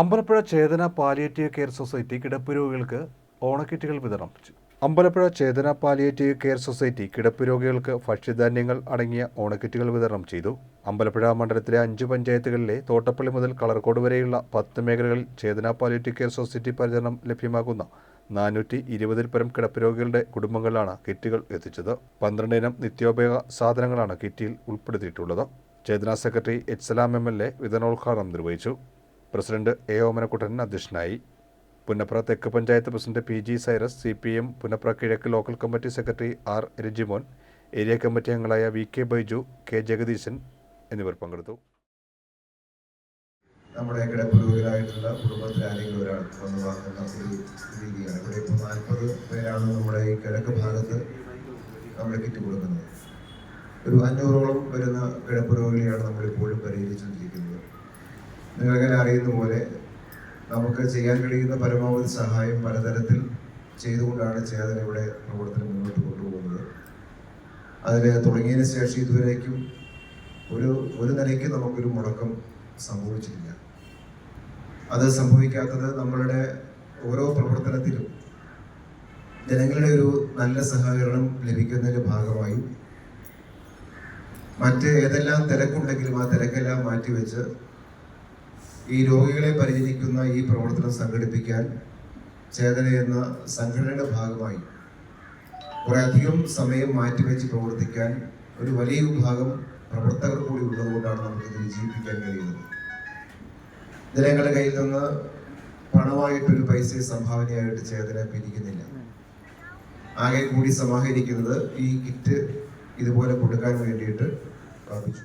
Ambalappuzha Chethana palliative care society കിടപ്പ് രോഗികൾക്ക് ഓണക്കിറ്റുകൾ വിതരണം. Ambalappuzha Chethana palliative care society കിടപ്പ് രോഗികൾക്ക് ഭക്ഷ്യധാന്യങ്ങൾ അടങ്ങിയ ഓണക്കിറ്റുകൾ വിതരണം ചെയ്തു. അമ്പലപ്പുഴ മണ്ഡലത്തിലെ അഞ്ച് പഞ്ചായത്തുകളിലെ തോട്ടപ്പള്ളി മുതൽ കളർക്കോട് വരെയുള്ള പത്ത് മേഖലകളിൽ ചേതന പാലിയേറ്റീവ് കെയർ സൊസൈറ്റി പരിചരണം ലഭ്യമാകുന്ന നാനൂറ്റി ഇരുപതിൽ പരം കിടപ്പ് രോഗികളുടെ കുടുംബങ്ങളിലാണ് കിറ്റുകൾ എത്തിച്ചത്. പന്ത്രണ്ട് ഇനം നിത്യോപയോഗ സാധനങ്ങളാണ് കിറ്റിൽ ഉൾപ്പെടുത്തിയിട്ടുള്ളത്. Chethana secretary H Salam M L A വിതരണോദ്ഘാടനം നിർവഹിച്ചു. പ്രസിഡന്റ് എ ഓമനക്കുട്ടൻ അധ്യക്ഷനായി. പുന്നപ്ര തെക്ക് panchayat president P G Cyrus C P M Punnapra കിഴക്ക് local committee secretary R Rajimon area committee അംഗങ്ങളായ V K Baiju K Jagadeesan എന്നിവർ പങ്കെടുത്തു. നമ്മുടെ കിടപ്പുരോഗികളായിട്ടുള്ള കുടുംബത്തിലെ ആരെങ്കിലും ഒരാൾ വന്ന് വാങ്ങുന്ന ഒരു രീതിയാണ്. ഇവിടെ ഇപ്പോൾ നാൽപ്പത് പേരാണ് നമ്മുടെ ഈ കിഴക്ക് ഭാഗത്ത് നമ്മൾ കിറ്റ് കൊടുക്കുന്നത്. ഒരു അഞ്ഞൂറോളം വരുന്ന കിടപ്പുരോഗികളെയാണ് നമ്മളിപ്പോഴും പരിഹരിച്ചുകൊണ്ടിരിക്കുന്നത്. നിങ്ങളെങ്ങനെ അറിയുന്ന പോലെ നമുക്ക് ചെയ്യാൻ കഴിയുന്ന പരമാവധി സഹായം പലതരത്തിൽ ചെയ്തുകൊണ്ടാണ് ചേതൻ ഇവിടെ പ്രവർത്തനം മുന്നോട്ട് കൊണ്ടുപോകുന്നത്. അതിൽ തുടങ്ങിയതിന് ശേഷം ഇതുവരേക്കും ഒരു ഒരു നിലയ്ക്ക് നമുക്കൊരു മുടക്കം സംഭവിച്ചിട്ടില്ല. അത് സംഭവിക്കാത്തത് നമ്മളുടെ ഓരോ പ്രവർത്തനത്തിലും ജനങ്ങളുടെ ഒരു നല്ല സഹകരണം ലഭിക്കുന്നതിന്റെ ഭാഗമായി മറ്റ് ഏതെല്ലാം തിരക്കുണ്ടെങ്കിലും ആ തിരക്കെല്ലാം മാറ്റിവെച്ച് ഈ രോഗികളെ പരിചരിക്കുന്ന ഈ പ്രവർത്തനം സംഘടിപ്പിക്കാൻ ചേതന എന്ന സംഘടനയുടെ ഭാഗമായി കുറേയധികം സമയം മാറ്റിവെച്ച് പ്രവർത്തിക്കാൻ ഒരു വലിയ വിഭാഗം പ്രവർത്തകർ കൂടി ഉള്ളതുകൊണ്ടാണ് നമുക്ക് ഇത് വിജയിപ്പിക്കാൻ കഴിയുന്നത്. ജനങ്ങളുടെ കയ്യിൽ നിന്ന് പണമായിട്ടൊരു പൈസ സംഭാവനയായിട്ട് ചേതന പിരിക്കുന്നില്ല. ആകെ കൂടി സമാഹരിക്കുന്നത് ഈ കിറ്റ് ഇതുപോലെ കൊടുക്കാൻ വേണ്ടിയിട്ട് പ്രാപിച്ചു.